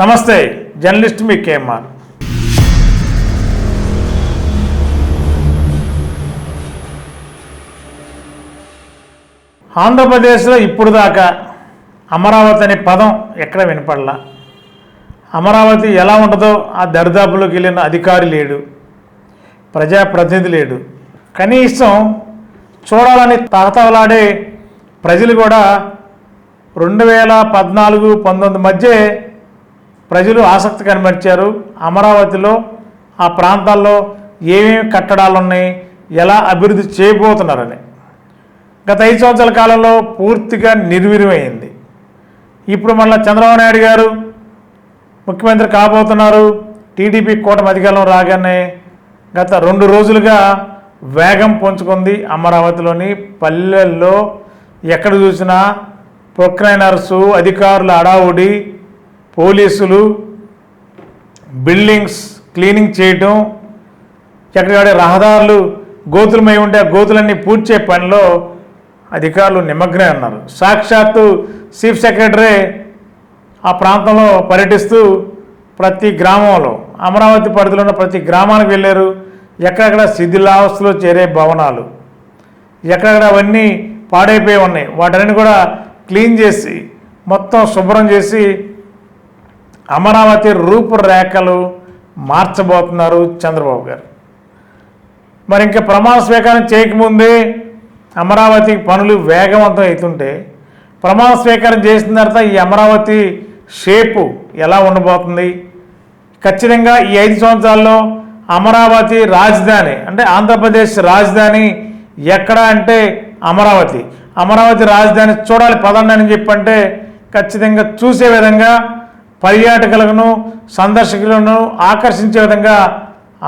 నమస్తే జర్నలిస్ట్ మీ కేఎంఆర్. ఆంధ్రప్రదేశ్లో ఇప్పుడు దాకా అమరావతి అనే పదం ఎక్కడ వినపడలా? అమరావతి ఎలా ఉంటుందో ఆ దరిదాపులోకి వెళ్ళిన అధికారి లేడు ప్రజాప్రతినిధి లేడు. కనీసం చూడాలని తాతవలాడే ప్రజలు కూడా రెండు వేల పద్నాలుగు పంతొమ్మిది మధ్య ప్రజలు ఆసక్తి కనబరిచారు. అమరావతిలో ఆ ప్రాంతాల్లో ఏమేమి కట్టడాలు ఉన్నాయి ఎలా అభివృద్ధి చేయబోతున్నారని. గత ఐదు సంవత్సరాల కాలంలో పూర్తిగా నిర్వీర్యమైంది. ఇప్పుడు మళ్ళీ చంద్రబాబు నాయుడు గారు ముఖ్యమంత్రి కాబోతున్నారు. టీడీపీ కూటమి అధికారం రాగానే గత రెండు రోజులుగా వేగం పుంజుకుంది అమరావతిలోని పల్లెల్లో. ఎక్కడ చూసినా ప్రొక్రైనర్సు అధికారుల అడావుడి పోలీసులు బిల్డింగ్స్ క్లీనింగ్ చేయటం ఎక్కడికాడే రహదారులు గోతులమై ఉంటే ఆ గోతులన్నీ పూడ్చే పనిలో అధికారులు నిమగ్నమై ఉన్నారు. సాక్షాత్తు చీఫ్ సెక్రటరీ ఆ ప్రాంతంలో పర్యటిస్తూ ప్రతి గ్రామంలో అమరావతి పరిధిలో ఉన్న ప్రతి గ్రామానికి వెళ్ళారు. ఎక్కడెక్కడ శిథిలావస్థలో చేరే భవనాలు ఎక్కడెక్కడ అవన్నీ పాడైపోయి ఉన్నాయి. వాటన్నీ కూడా క్లీన్ చేసి మొత్తం శుభ్రం చేసి అమరావతి రూపురేఖలు మార్చబోతున్నారు చంద్రబాబు గారు. మరి ఇంకా ప్రమాణ స్వీకారం చేయకముందే అమరావతి పనులు వేగవంతం అవుతుంటే ప్రమాణ స్వీకారం చేసిన తర్వాత ఈ అమరావతి షేపు ఎలా ఉండబోతుంది? ఖచ్చితంగా ఈ ఐదు సంవత్సరాల్లో అమరావతి రాజధాని అంటే ఆంధ్రప్రదేశ్ రాజధాని ఎక్కడ అంటే అమరావతి. అమరావతి రాజధాని చూడాలి పదండి అని చెప్పంటే ఖచ్చితంగా చూసే విధంగా పర్యాటకులను సందర్శకులను ఆకర్షించే విధంగా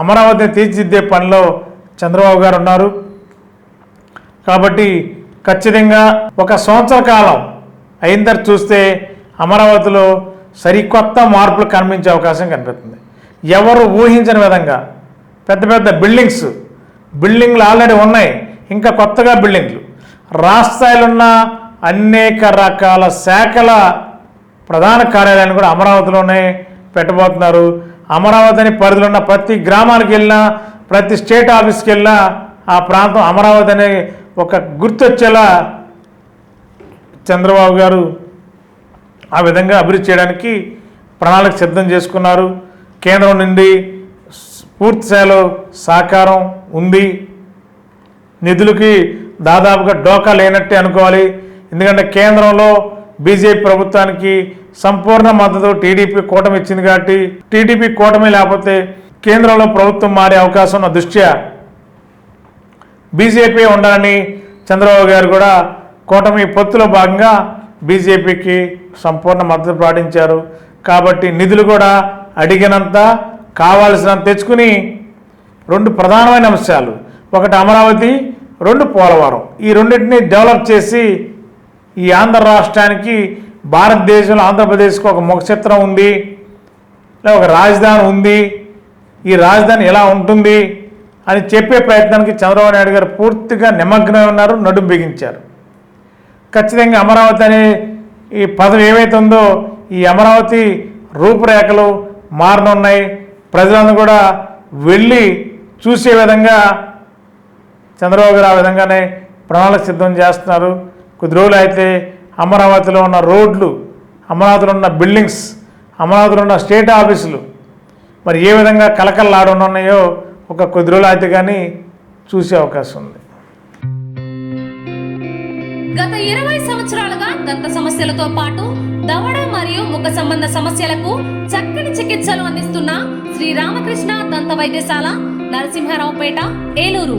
అమరావతిని తీర్చిదిద్దే పనిలో చంద్రబాబు గారు ఉన్నారు. కాబట్టి ఖచ్చితంగా ఒక సంవత్సర కాలం అయిన తర్వాత చూస్తే అమరావతిలో సరికొత్త మార్పులు కనిపించే అవకాశం కనిపిస్తుంది. ఎవరు ఊహించని విధంగా పెద్ద పెద్ద బిల్డింగ్స్ బిల్డింగ్లు ఆల్రెడీ ఉన్నాయి. ఇంకా కొత్తగా బిల్డింగ్లు. రాష్ట్రాలు ఉన్న అనేక రకాల శాఖల ప్రధాన కార్యాలయాన్ని కూడా అమరావతిలోనే పెట్టబోతున్నారు. అమరావతి అని పరిధిలో ఉన్న ప్రతి గ్రామానికి వెళ్ళినా ప్రతి స్టేట్ ఆఫీస్కి వెళ్ళినా ఆ ప్రాంతం అమరావతి అనే ఒక గుర్తొచ్చేలా చంద్రబాబు గారు ఆ విధంగా అభివృద్ధి చేయడానికి ప్రణాళిక సిద్ధం చేసుకున్నారు. కేంద్రం నుండి పూర్తి స్థాయిలో సహకారం ఉంది. నిధులకి దాదాపుగా డోకా లేనట్టే అనుకోవాలి. ఎందుకంటే కేంద్రంలో బీజేపీ ప్రభుత్వానికి సంపూర్ణ మద్దతు టీడీపీ కూటమి ఇచ్చింది కాబట్టి టీడీపీ కూటమి లేకపోతే కేంద్రంలో ప్రభుత్వం మారే అవకాశం ఉన్న దృష్ట్యా బీజేపీ ఉండాలని చంద్రబాబు గారు కూడా కూటమి పొత్తులో భాగంగా బీజేపీకి సంపూర్ణ మద్దతు ప్రకటించారు కాబట్టి నిధులు కూడా అడిగినంత కావాల్సినంత తెచ్చుకుని రెండు ప్రధానమైన అంశాలు. ఒకటి అమరావతి రెండు పోలవరం. ఈ రెండింటిని డెవలప్ చేసి ఈ ఆంధ్ర రాష్ట్రానికి భారతదేశంలో ఆంధ్రప్రదేశ్కి ఒక ముఖచిత్రం ఉంది లేదా ఒక రాజధాని ఉంది. ఈ రాజధాని ఎలా ఉంటుంది అని చెప్పే ప్రయత్నానికి చంద్రబాబు నాయుడు గారు పూర్తిగా నిమగ్నమై ఉన్నారు నడుం బిగించారు. ఖచ్చితంగా అమరావతి అనే ఈ పదం ఏవైతే ఉందో ఈ అమరావతి రూపురేఖలు మారనున్నాయి. ప్రజలను కూడా వెళ్ళి చూసే విధంగా చంద్రబాబు గారు ఆ విధంగానే ప్రణాళిక సిద్ధం చేస్తున్నారు. కొద్ది రోజులు అయితే అమరావతిలో ఉన్న రోడ్లు అమరావతిలో ఉన్న బిల్డింగ్స్ అమరావతిలో ఉన్న స్టేట్ ఆఫీసులు మరి ఏ విధంగా కలకల్లాడున్నాయో ఒక కొద్ది రోజులు అయితే కానీ చూసే అవకాశం ఉంది. గత ఇరవై సంవత్సరాలుగా దంత సమస్యలతో పాటు దవడ మరియు ముఖ సంబంధ సమస్యలకు చక్కని చికిత్సలు అందిస్తున్న శ్రీ రామకృష్ణ దంత వైద్యశాల నరసింహారావుపేట ఏలూరు.